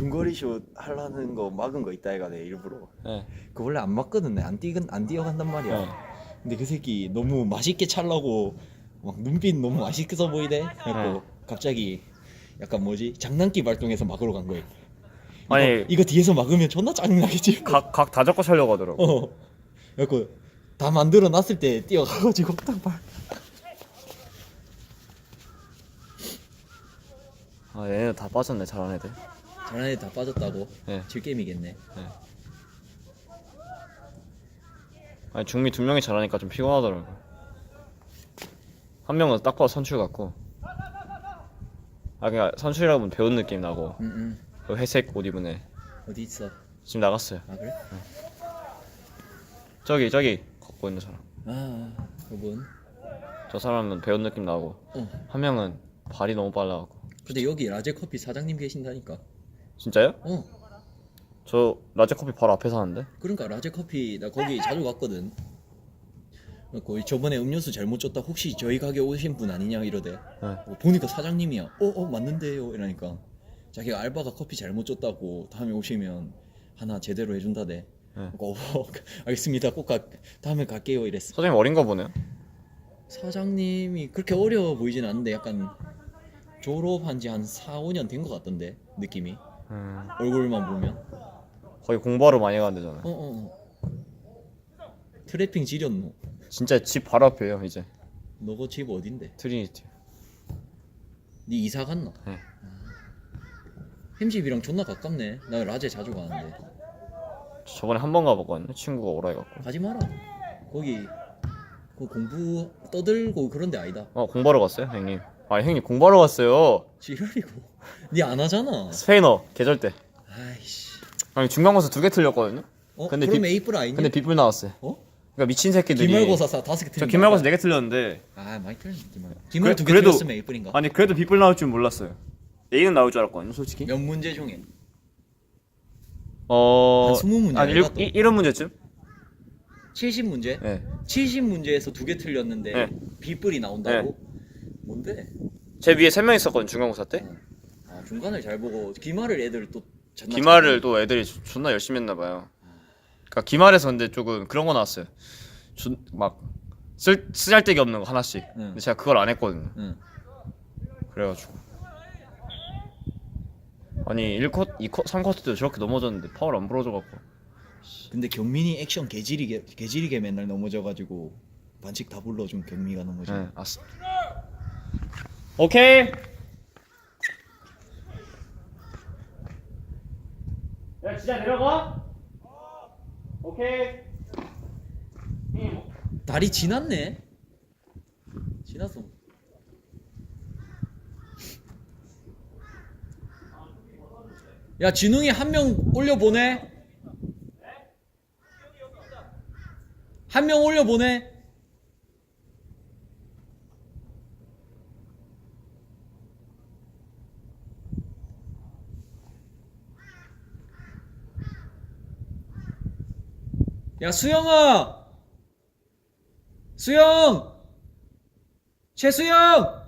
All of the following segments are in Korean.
중거리 슛 하려는 거 막은 거 있다 해가 내 일부러 네. 그 원래 안 맞거든 내안 뛰건 안 뛰어간단 말이야 네. 근데 그 새끼 너무 맛있게 찰라고 막 눈빛 너무 맛있어 보이대 그래갖고 네. 갑자기 약간 뭐지 장난기 발동해서 막으러 간 거야 이거, 아니- 이거 뒤에서 막으면 존나 짜증나겠지 각각 다 잡고 차려고 하더라고. 어 그래갖고 다 만들어 놨을 때 뛰어가가지고 딱 봐. 아 얘네 다 빠졌네 잘하는 애들. 잘하는 애다 빠졌다고 네. 질 게임이겠네 아니 중미 두 명이 잘하니까 좀 피곤하더라고. 한 명은 딱 봐도 선출 같고. 아 그냥 선출이라고 하면 배운 느낌 나고 응 응 그 회색 옷 입은 애 어디 있어 지금 나갔어요. 아 그래? 저기 저기 걷고 있는 사람. 아 그분 저 사람은 배운 느낌 나고 어 한 명은 발이 너무 빨라갖고. 근데 여기 라제 커피 사장님 계신다니까 진짜요? 어 저 라제 커피 바로 앞에 사는데. 그러니까 라제 커피 나 거기 자주 갔거든. 그 저번에 음료수 잘못 줬다 혹시 저희 가게 오신 분 아니냐 이러대. 어, 보니까 사장님이야. 어어 맞는데요 이러니까 자기가 알바가 커피 잘못 줬다고 다음에 오시면 하나 제대로 해준다대. 네. 어, 알겠습니다. 꼭 가, 다음에 갈게요 이랬어. 사장님 어린 거 보네요. 사장님이 그렇게 어려워 보이진 않는데 약간 졸업한 지 한 4, 5년 된 것 같던데 느낌이 음, 얼굴만 보면. 거의 공부하러 많이 가는 데잖아요. 어어 어. 트래핑 지렸노. 진짜 집 바로 앞이에요 이제 너거 집 어딘데? 트리니티. 네 이사 갔나? 네. 햄집이랑 존나 가깝네. 나 라제 자주 가는데. 저 저번에 한 번 가봤거든요. 친구가 오라 해갖고. 가지 마라. 거기 그 공부 떠들고 그런 데 아니다. 어 공부하러 갔어요 형님. 아 형님 공부하러 갔어요. 지랄이고. 니 안 하잖아. 스페인어 계절 때. 아이씨. 아니 중간고사 두 개 틀렸거든요. 어? 근데 그럼 비- 에이플 아니냐? 근데 빗불 나왔어요. 어? 그러니까 미친 새끼들이. 기말고사 사 다섯 개저 틀린 기말고사 네 개 틀렸는데 아 많이 틀렸네 기말. 기말 두개 그래도- 틀렸으면 에이플인가? 아니 그래도 빗불 나올 줄 몰랐어요. A는 나올 줄 알았거든요, 솔직히. 몇 문제 중에? 어. 한 20문제 한 일, 아이가 또? 일, 이런 문제쯤? 70 문제? 네. 70 문제에서 두 개 틀렸는데 네. 빗불이 나온다고? 뭔데? 제 위에 세 명 있었거든 중간고사 때. 아 중간을 잘 보고 기말을 애들 또 기말을 또 애들이 조- 존나 열심히 했나 봐요. 그러니까 기말에서 근데 조금 그런 거 나왔어요. 존, 막 쓸, 쓰잘데기 없는 거 하나씩. 응. 근데 제가 그걸 안 했거든요. 응. 그래가지고 아니 1컷, 2컷, 3컷 때도 저렇게 넘어졌는데 파울 안 불어줘갖고 근데 경민이 액션 개지리게 개지리게 맨날 넘어져가지고 반칙 다 불러준 경미가 넘어져. 네, 아스 오케이 야 진짜 내려가? 오케이 다리 지났네. 지났어. 야 진웅이 한 명 올려 보내. 한 명 올려 보내. 야 수영아! 수영! 최수영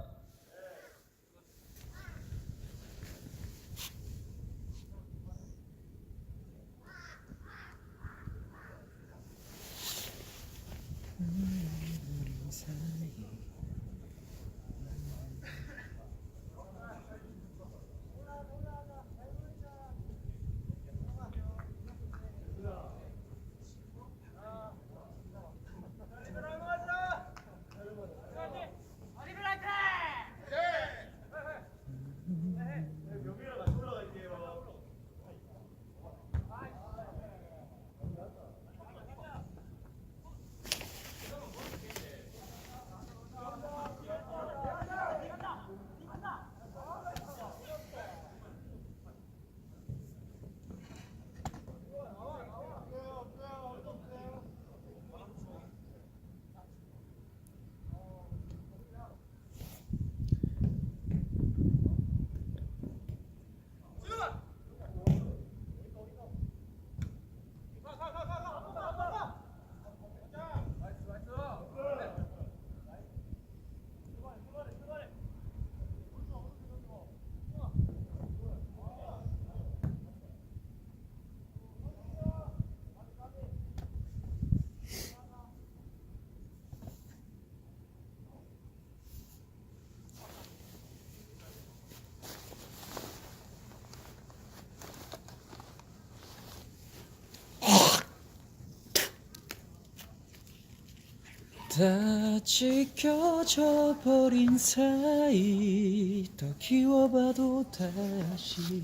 다 지켜져 버린 사이 더 키워봐도 다시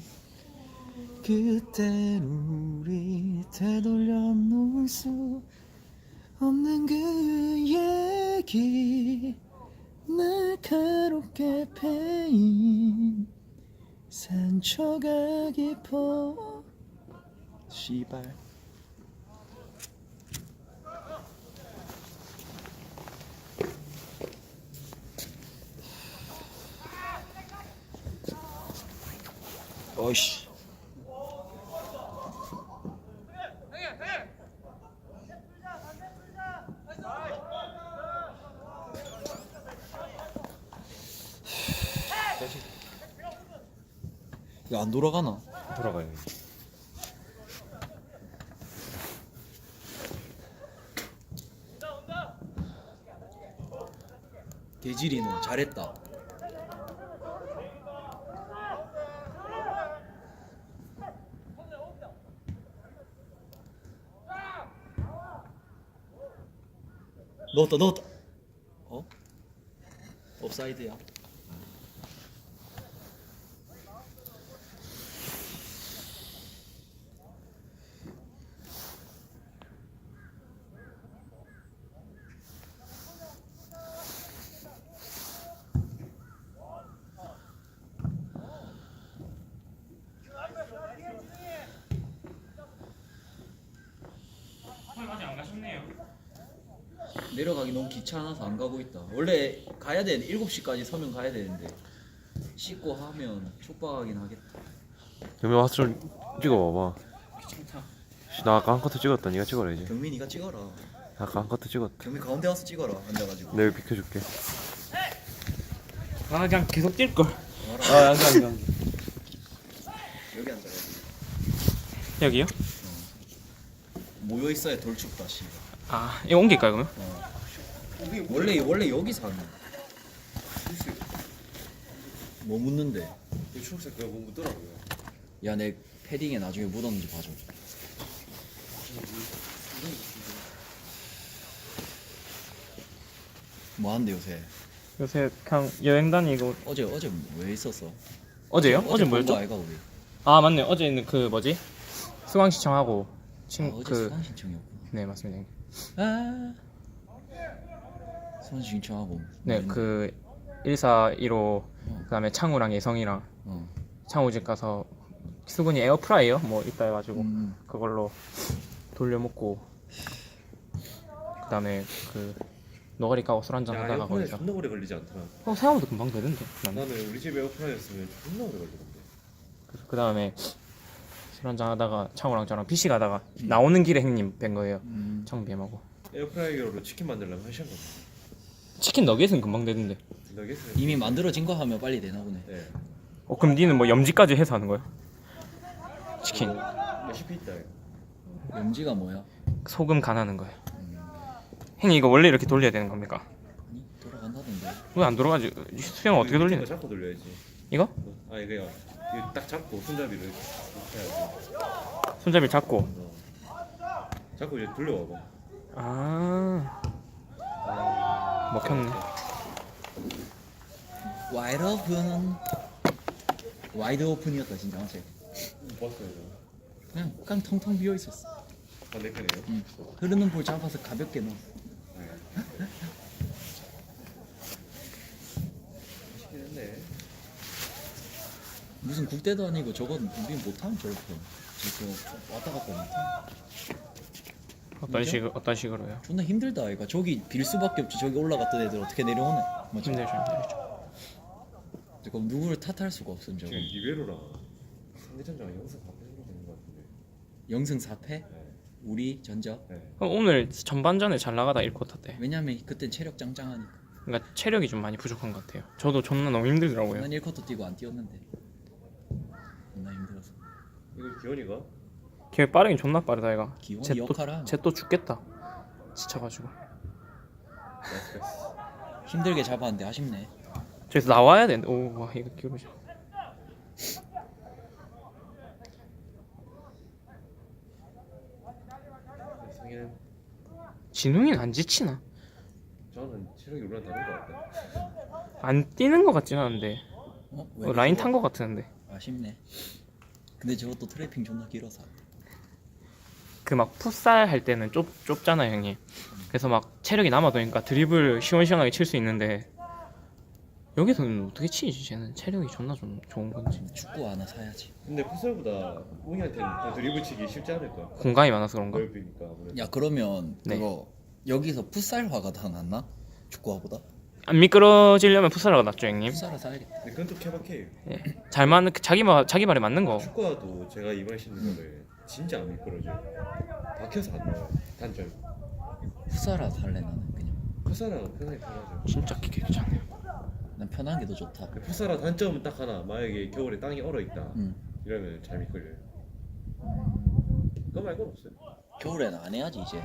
그땐 우리 되돌려 놓을 수 없는 그 얘기. 날카롭게 패인 상처가 깊어. 씨발 어이씨 이거 안 돌아가나? 돌아가요. 개질이는 잘했다. 넣었다 넣었다. 어? 옵사이드야. 아직 안 가셨네요. 내려가기 너무 귀찮아서 안 가고 있다. 원래 가야 되는데 7시까지 서면 가야 되는데 씻고 하면 촉박하긴 하겠다. 경민 와서 좀 찍어봐봐. 귀찮다. 씨, 나 아까 한 커트 찍었다. 네가 찍어야지. 경민이가 찍어라. 아까 한 커트 찍었다. 경민 가운데 와서 찍어라. 앉아가지고. 내가 비켜줄게. 아 그냥 계속 뛸 걸. 아, 안돼 안돼 안돼. 여기 앉아가지고. 여기요? 모여 있어야 덜 춥다. 씨. 아 이거 옮길까요 그러면? 원래 원래 여기 사는. 뭐 묻는데? 이 초록색 그거 못 묻더라고요. 야 내 패딩에 나중에 묻었는지 봐줘. 뭐 한대 요새? 요새 그냥 여행 다니고 어제 어제 왜 있었어? 어제요? 어제 본 뭐였죠? 거 아이가 우리? 아 맞네 어제는 그 뭐지 수강 신청하고 아, 친 어제 그 수강 신청이었구나. 네 맞습니다. 아. 수강 신청하고. 네 그1415 그다음에 창우랑 예성이랑 어. 창우 집 가서 수근이 에어프라이어 뭐 있다 해가지고 음. 그걸로 돌려 먹고 그다음에 그 너가리 까고 술 한잔 하다가 거기서 존나 오래 걸리지 않더라. 어 생각보다 금방 되던데 나는 나는 우리 집 에어프라이였으면 존나 오래 걸리던데. 그 다음에 술 한잔 하다가 창우랑 저랑 PC 가다가 나오는 길에 형님 뵌 거예요 음. 창우 BM하고 에어프라이어로 치킨 만들려면 한 시간 걸려. 치킨 너겟은 금방 되던데 너겟은 이미 만들어진 거 하면 빨리 되나 보네. 네. 어 그럼 니는 뭐 염지까지 해서 하는 거야? 치킨 레시피 있다. 이거. 염지가 뭐야? 소금 간하는 거야 형님 이거 원래 이렇게 돌려야 되는 겁니까? 아니 돌아간다던데. 왜 안 돌아가지? 수영 어떻게 이거 돌리는 잡고 돌려야지. 이거? 아 이거야. 이거 딱 잡고 손잡이를 이렇게 해야지. 손잡이 잡고 어. 잡고 이제 돌려와봐. 아 먹혔네 와이드 오픈. 와이드 오픈이었다 진짜? 못 봤어요. 저. 그냥 그냥 텅텅 비어 있었어. 반대 편이에요. 응. 흐르는 볼 잡아서 가볍게 넣었어. 맛있긴 했네. 무슨 국대도 아니고 저건 우리 못하면 저렇게. 지금 왔다 갔다 못하. 어떤? 식 어떤 식으로요? 존나 힘들다 이거. 저기 빌 수밖에 없지. 저기 올라갔던 애들 어떻게 내려오네. 맞지? 힘들죠 힘들죠 그럼 누구를 탓할 수가 없음 저거. 지금 리베로랑 상대전장 영상 바꾸는 되는 것 같은데. 영승 4패? 네. 우리 전적. 네. 그럼 오늘 전반전에 잘 나가다 1쿼터 때 왜냐면 그땐 체력 짱짱하니까. 그러니까 체력이 좀 많이 부족한 것 같아요 저도 존나 너무 힘들더라고요 난 1쿼터 뛰고 안 뛰었는데. 존나 힘들어서. 이거 기현이가 걔 빠르긴 존나 빠르다 얘가 기원이 쟤또 역할아. 쟤또 죽겠다 지쳐가지고. 힘들게 잡았는데 아쉽네. 저기서 나와야 되는데 오와 이거 기울어져 성현 진웅이는 안 지치나? 저는 체력이 올라 다른 것 같다. 안 뛰는 것 같진 않은데 어? 어, 라인 탄 것 같은데 아쉽네. 근데 저것도 트래핑 존나 길어서. 그 막 풋살 할 때는 좁 좁잖아요 형님. 그래서 막 체력이 남아도니까 드리블 시원시원하게 칠 수 있는데 여기서는 어떻게 치지 쟤는 체력이 존나 좀 좋은 건지 축구 하나 사야지. 근데 풋살보다 웅이한테는 더 드리블 치기 쉽지 않을까? 공간이 많아서 그런가? 넓으니까 아무래도. 야 그러면 네. 그거 여기서 풋살화가 더 낫나? 축구화보다? 안 미끄러지려면 풋살가 낫죠 형님. 풋살화 사야겠다. 근데 그건 또 케바케예요. 잘 맞는 자기 말 자기 말에 맞는 거. 축구화도 제가 이번에 신는 거를 진짜 안 미끄러져요. 박혀서 안 나와요. 단점. 풋살화 살래 나는 그냥. 풋살은 편하게 편하죠. 진짜 기계 괜찮아요. 난 편한 게 더 좋다. 근데 풋살은 단점은 딱 하나. 만약에 겨울에 땅이 얼어 있다. 응. 이러면 잘 미끌려요. 그거 말고는 없어요. 겨울에는 안 해야지 이제.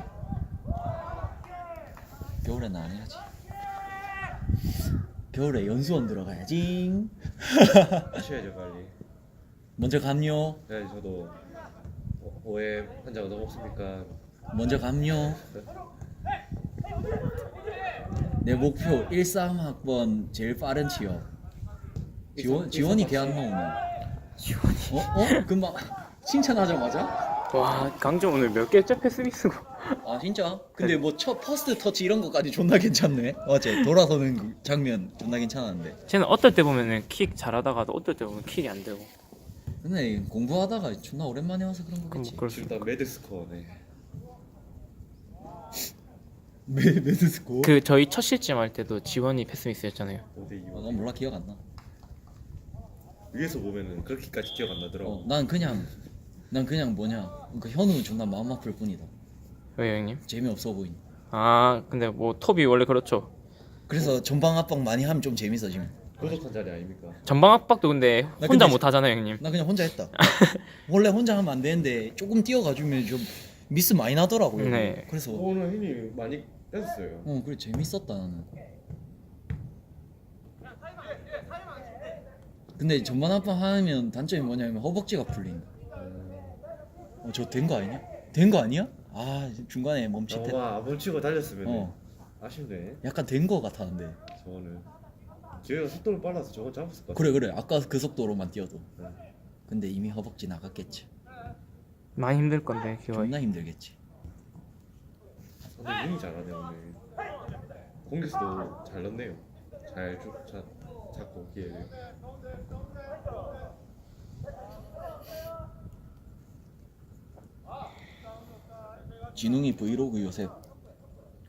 겨울에는 안 해야지. 겨울에 연수원 들어가야지. 쉬어야죠 빨리. 먼저 감요. 네 저도 어, 오해 환자가 너무 없습니까? 먼저 감요. 내 목표 13학번 제일 빠른 취업. 지원 지원이 걔안 나오네. 지원이. 어? 어? 금방 칭찬하자마자? 와 강정 오늘 몇 개째 패스미스고. 아 진짜? 근데 뭐 첫 퍼스트 터치 이런 거까지 존나 괜찮네. 어제 돌아서는 그 장면 존나 괜찮았는데. 쟤는 어떨 때 보면은 킥 잘하다가도 어떨 때 보면 킥이 안 되고. 근데 공부하다가 존나 오랜만에 와서 그런 거겠지. 뭐 그럴 수. 일단 매드 스코어네. 메 메드스코? 그 저희 첫 실점 할 때도 지원이 패스미스였잖아요. 5대 2. 아, 난 몰라 기억 안 나. 위에서 보면은 그렇게까지 기억 안 나더라고. 어, 난 그냥 난 그냥 뭐냐 그 현우 존나 마음 아플 뿐이다. 왜요 형님? 재미없어 보인. 아 근데 뭐 톱이 원래 그렇죠. 그래서 전방 압박 많이 하면 좀 재밌어지 면. 고독한 자리 아닙니까? 전방 압박도 근데 나 혼자 근데 못 하잖아요 형님. 나 그냥 혼자 했다. 원래 혼자 하면 안 되는데 조금 뛰어가주면 좀 미스 많이 나더라고요. 네. 그래서 어 오늘 힘이 많이 뺐어요. 그래 재밌었다 나는. 근데 전반 압박 하면 단점이 뭐냐면 허벅지가 풀린다. 어, 저 된 거 아니냐? 된 거 아니야? 아 중간에 멈칫해. 와 멈추고 달렸으면 어 아쉽네. 약간 된 거 같았는데. 저거는 저희가 속도를 빨라서 저건 잡았을 것 같아. 그래 그래 아까 그 속도로만 뛰어도. 네. 근데 이미 허벅지 나갔겠지. 많이 힘들 건데 기와. 존나 힘들겠지. 근데 눈이 잘하네 오늘. 공격수도 잘 넣네요. 잘 주, 자, 잡고 기회를. 진웅이 브이로그 요새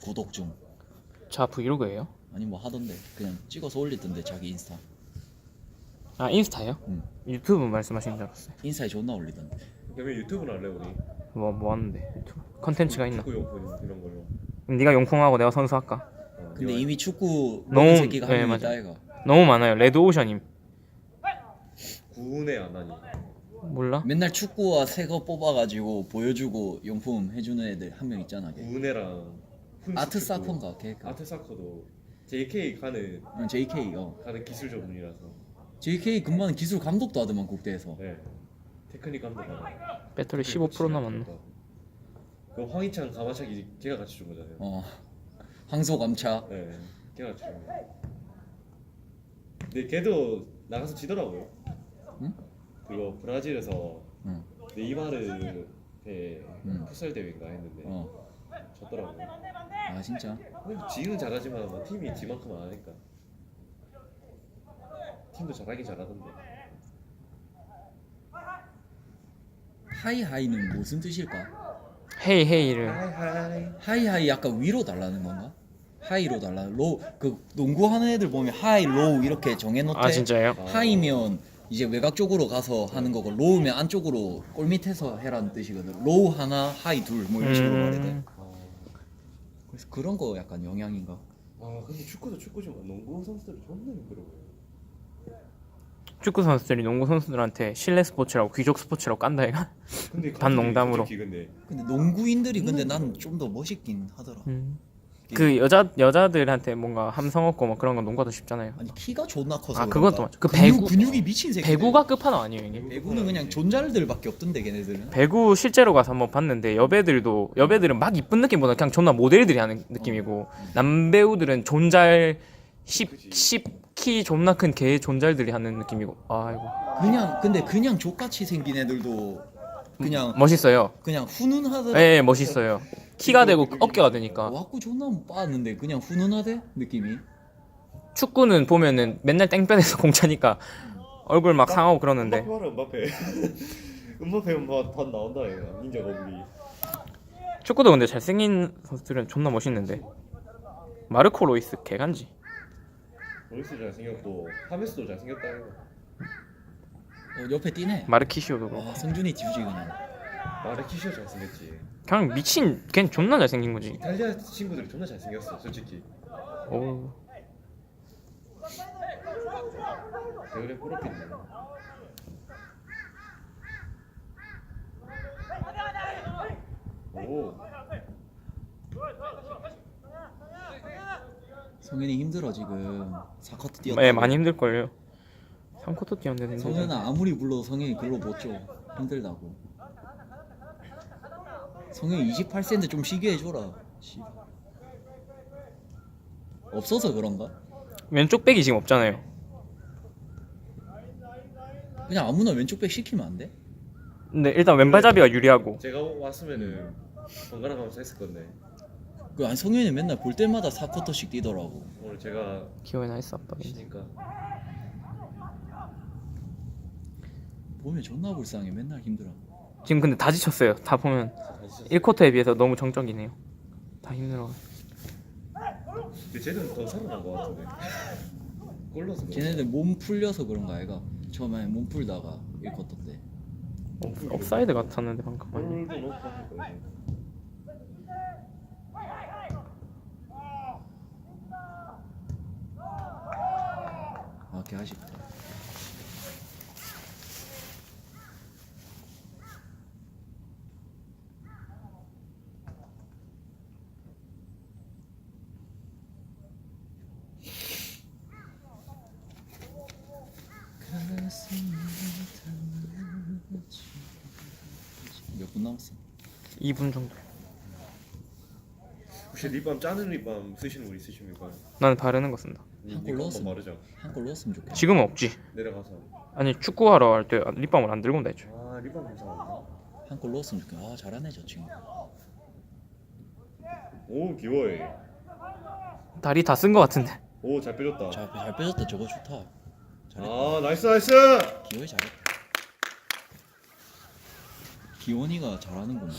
구독 중. 자 브이로그예요? 아니 뭐 하던데 그냥 찍어서 올리던데 자기 인스타. 아 인스타요? 응. 유튜브 말씀하시는 줄 알았어요. 인스타에 존나 올리던데. 그러면 유튜브는 할래 우리? 뭐 뭐 하는데 유튜브 컨텐츠가 있나? 축구용품 이런 걸로. 그럼 네가 용콩하고 내가 선수 할까? 어, 근데 이미 축구 너무- 너무 새끼가 네, 한명 있다 맞아요. 아이가. 너무 많아요. 레드 오션임. 구운의 안 하니. 몰라? 맨날 축구와 새거 뽑아가지고 보여주고 용품 해주는 애들 한 명 있잖아. 걔. 구운애랑 훈수 아트 축구. 사커인가 걔가. 아트 사커도 JK 가는 응, JK 어. 가는 기술 전문이라서. JK 금방 기술 감독도 하더만 국대에서. 네. 테크닉 감독하다. 배터리 15% 남았네. 그 황희찬 가마차기 걔가 같이 준 거잖아요. 어. 황소 감차. 네, 걔가 같이 준 거. 근데 걔도 나가서 지더라고요. 응? 그거 브라질에서 응. 네이마르 대 응. 풋살 대회인가 했는데 어. 졌더라고요. 아 진짜. 근데 지는 잘하지만 뭐 팀이 지만큼 안 하니까. 팀도 잘하긴 잘하던데. 하이하이는 무슨 뜻일까? 헤이 헤이를 하이하이. 하이하이 약간 위로 달라는 건가? 하이로 달라. 로우 그 농구하는 애들 보면 하이 로우 이렇게 정해놓대. 아 진짜예요? 하이면 이제 외곽 쪽으로 가서 하는 거고 로우면 안쪽으로 골 밑에서 해라는 뜻이거든. 로우 하나, 하이 둘 뭐 이런 식으로 음. 말해야 돼. 아, 그래서 그런 거 약간 영향인가? 아 근데 축구도 축구지만 농구 선수들이 존나 힘들어요. 축구 선수들이 농구 선수들한테 실내 스포츠라고 귀족 스포츠라고 깐다 얘가. 근데 반 농담으로. 근데 농구인들이 근데 난 좀 더 멋있긴 하더라. 음. 그 여자 여자들한테 뭔가 함성 얻고 뭐 그런 건 농가도 쉽잖아요. 아니 키가 존나 커서 아, 그런가? 그것도 맞죠. 그 배구- 근육이 미친 새끼 배구가 끝판왕 아니에요, 형님? 배구는 그냥 존잘들밖에 없던데 걔네들은 배구 실제로 가서 한번 봤는데 여배들도 여배들은 막 이쁜 느낌보다 그냥 존나 모델들이 하는 느낌이고 남배우들은 존잘 10, 10키 존나 큰 개 존잘들이 하는 느낌이고 아이고 그냥 근데 그냥 족같이 생긴 애들도 그냥 멋있어요. 그냥 훈훈하다 예, 예, 멋있어요. 키가 되고 어깨가 되니까. 와꾸 존나 못 빠았는데 그냥 훈훈하대? 느낌이? 축구는 보면은 맨날 땡볕에서 공 차니까 얼굴 막 상하고 그러는데. 음바페. 음바페 음바페 뭐다 나온다 얘가. 닌자 거북이. 축구도 근데 잘생긴 선수들은 존나 멋있는데. 마르코 로이스 개간지. 로이스 잘생겼고 하메스도 잘생겼다. 이거 어, 옆에 뛰네. 마르키시오도 그렇고. 와 성준이 뒤지그네 마르키시오 잘생겼지 그냥 미친 걔는 존나 잘생긴 거지. 이탈리아 친구들이 존나 잘생겼어 솔직히. 오 대그레 프로필이네. 오. 성현이 힘들어 지금. 4커트 뛰었다 예, 많이 힘들 걸요. 3쿼터 뛰었는데 성현아 아무리 불러도 성현이 글로 못줘. 힘들다고 성현이 28세인데 좀 쉬게 해줘라. 씨발. 없어서 그런가? 왼쪽 백이 지금 없잖아요. 그냥 아무나 왼쪽 백 시키면 안 돼? 근데 일단 왼발잡이가 유리하고. 제가 왔으면은 번갈아 가면서 했을 건데 그 아니 성현이 맨날 볼 때마다 4쿼터씩 뛰더라고. 오늘 제가 기호에 나이스 아빠 쉬니까. 보면 존나 불쌍해. 맨날 힘들어. 지금 근데 다 지쳤어요 다 보면 1쿼터에 비해서 너무 정적이네요 다 힘들어 근데 쟤는 더 살아난 것 같은데 그런가? 걔네들 몸 풀려서 그런가 애가 처음에 몸 풀다가 1쿼터 때 업- 업사이드 같았는데 방금 하니까 이제. 아, 개 아쉽다. 몇 분 남았어? 2분 정도 혹시 립밤 짜는 립밤 쓰시는 분 있으십니까? 나는 바르는 거 쓴다 니- 한골 니거 넣었어. 한번 마르자 한골 넣었으면 좋겠다. 지금은 없지 내려가서 아니 축구하러 갈 때 립밤을 안 들고 온다 했죠 아 립밤 감사합니다 한골 넣었으면 좋겠다. 아 잘하네 저 친구. 오 귀여워해 다리 다 쓴 거 같은데 오잘 빼줬다 잘, 잘 빼줬다. 저거 좋다. 잘했다. 아 나이스 나이스 기원이 잘했다. 기원이가 잘하는구만.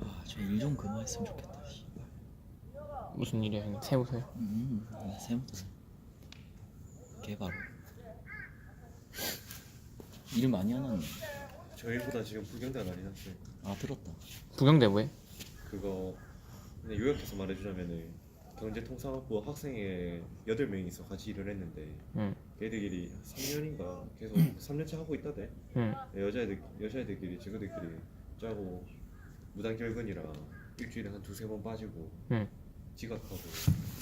아, 저일좀 그만했으면 좋겠다. 씨발. 무슨 일이야 형님 세우세요 음, 아, 세무도 개바로. 일 많이 하놨네. 저희보다 지금 불경대가 많이 났어요 아 들었다. 부경대 뭐해? 그거 그냥 요약해서 말해주자면은 경제통상학부 학생회 8명이서 같이 일을 했는데 응 걔들끼리 3년인가 계속 3년째 하고 있다대 응. 여자애들 여자애들끼리 친구들끼리 짜고 무단 결근이라 일주일에 한 두세 번 빠지고 응. 지각하고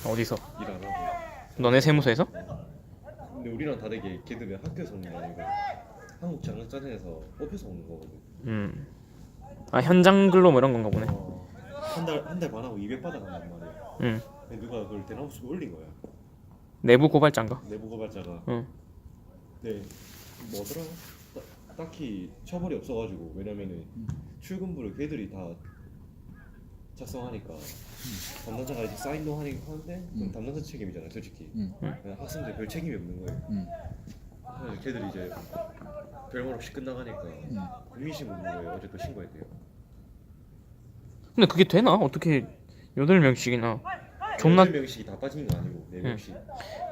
어디서? 일 안 하고 너네 세무서에서? 근데 우리랑 다르게 걔들은 학교에서 오는 게 아니고 한국 장학자단에서 뽑혀서 오는 거거든 음. 아 현장 근로 뭐 이런 건가 보네. 어, 한달 한 달 반하고 200 받아간단 말이야 응. 근데 누가 그걸 대나무숲에 올린 거야 내부 고발자인가? 내부 고발자가 응. 네 뭐더라 따- 딱히 처벌이 없어가지고 왜냐면은 출근부를 걔들이 다 작성하니까 담당자가 이제 사인도 하니 하는데 그건 음. 담당자 책임이잖아 솔직히 응. 그냥 학생들 별 책임이 없는 거예요 응. 그래서 걔들이 이제 별말 없이 끝나가니까 응. 국민심 없는 거예요 어제 또 신고했대요 근데 그게 되나? 어떻게 여덟 명씩이나 존나- 네 명씩 다 빠지는 거 아니고 네 명씩.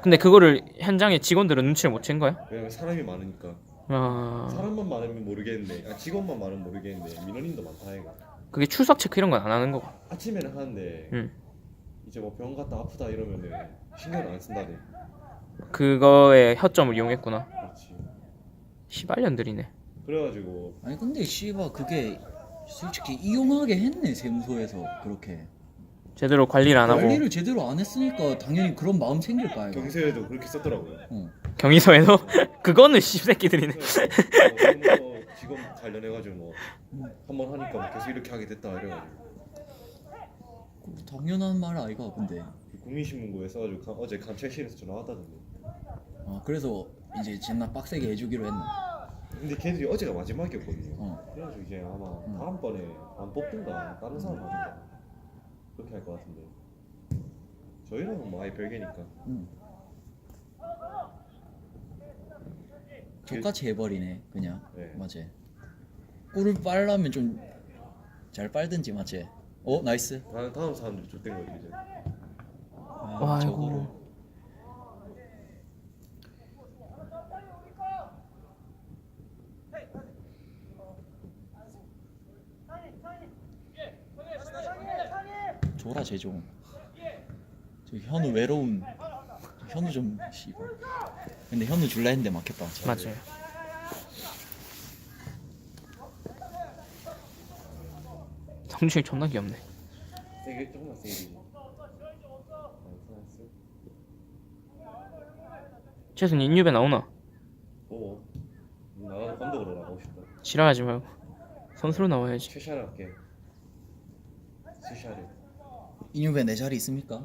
근데 그거를 현장에 직원들은 눈치를 못 챈 거야? 왜냐면 사람이 많으니까. 아 사람만 많으면 모르겠는데, 아, 직원만 많으면 모르겠는데 민원인도 많다 이거. 그게 출석 체크 이런 건 안 하는 거고. 아침에는 하는데 응. 이제 뭐 병원 갔다 아프다 이러면은 신경을 안 쓴다네. 그거의 허점을 이용했구나. 그렇지. 시발년들이네. 그래가지고 아니 근데 씨발 그게 솔직히 이용하게 했네 세무소에서 그렇게 제대로 관리를 안 하고 관리를 제대로 안 했으니까 당연히 그런 마음 생길 거 아이가 경세에도 그렇게 썼더라고요. 어. 경위서에도 그거는 씨새끼들이네. 뭐 직원 관련해가지고 뭐 한번 하니까 뭐 계속 이렇게 하게 됐다 이래가지고 그 당연한 말 아이가 근데 국민신문고에 써가지고 가- 어제 감찰실에서 전화 왔다던데. 아 그래서 이제 진나 빡세게 해주기로 했나 근데 걔들이 어제가 마지막이었거든요. 어. 그래가지고 이제 아마 음. 다음번에 안 뽑든가 다른 사람 하든가 그렇게 할 것 같은데 저희랑은 뭐 아예 별개니까 응. 족같이 해버리네 그냥. 네. 맞지 꿀을 빨라면 좀 잘 빨든지 맞지 어 나이스. 다음, 다음 사람들이 줬던 거지 이제. 아, 아이고. 저거를. 줘라 제종 저 현우 외로운 현우 좀 씨발 근데 현우 줄라 했는데 막혔다 맞아요. 성준이 존나 귀엽네. 세게 조금만 세게 최순 인유배 나오나? 오 나가서 감독으로 나가고 싶다 지랄하지 말고 선수로 나와야지. 최샤를 할게 최샤를 인유배 내 자리 있습니까?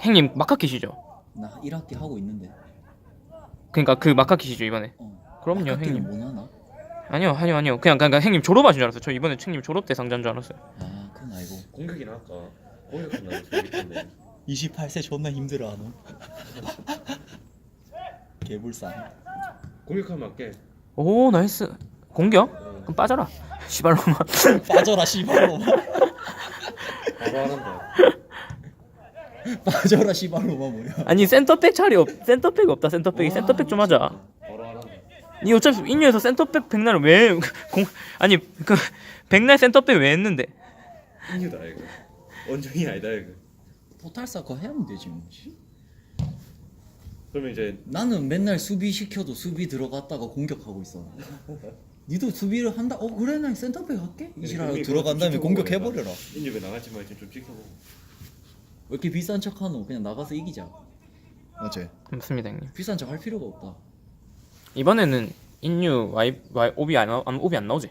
형님 마카키시죠? 나 1학기 하고 있는데 그러니까 그 마카키시죠 이번에. 어. 그럼요 형님. 못 하나? 아니요 아니요 아니요 그냥 그냥, 그냥 형님 졸업하신 줄 알았어요. 저 이번에 형님 졸업 대상자인 줄 알았어요. 아 그건 알고 공격이나 할까 나도 좋겠는데 28세 존나 힘들어하노 개불쌍 공격하면 할게 오 나이스 공격? 어, 그럼 빠져라. 시발로마. 빠져라 씨발로마 바로 하란다 빠져라 씨발로마 뭐야. 아니 센터백 자리 없 센터백이 없다 센터백이. 와, 센터백 좀 하자. 바로 하란다 니 어차피 인류에서 센터백 백날을 왜 공 아니 그 백날 센터백 왜 했는데? 인유다 이거. 원정이 아니다 이거. 토탈 사커 하면 되지 뭐 그러면 이제 나는 맨날 수비 시켜도 수비 들어갔다가 공격하고 있어. 니도 수비를 한다? 어 그래 나 센터백 할게. 근데 들어간 다음에 좀 공격해 버려라. 인유 왜 나갈지 말지 좀 지켜보고. 왜 이렇게 비싼 척하노 그냥 나가서 이기자 맞지? 맞습니다 형님. 비싼 척 할 필요가 없다 이번에는 인류 와이 와이 오비 안, 나- 안 오비 안 나오지?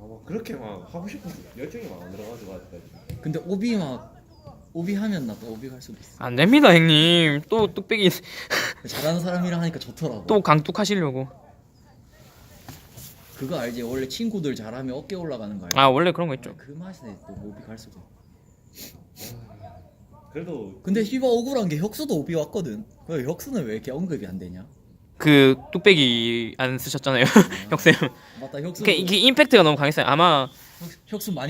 아마 그렇게 막 하고 싶은 열정이 막 안 들어가지고 아직까지 근데 오비 막 오비 하면 나 또 오비 갈 수도 있어 안 됩니다 형님. 또 뚝배기 잘하는 사람이랑 하니까 좋더라고 또 강뚝하시려고. 그거 알지? 원래 친구들 잘하면 어깨 올라가는 거 알지? 아 원래 그런 거 있죠. 그 맛에 또 오비 갈 수도 그래도 근데 씨발 억울한 게 혁수도 오비 왔거든 왜 혁수는 왜 이렇게 언급이 안 되냐? 그 뚝배기 안 쓰셨잖아요 혁쌤. 맞다 혁수 그 이게 임팩트가 너무 강했어요. 아마 혁수 많이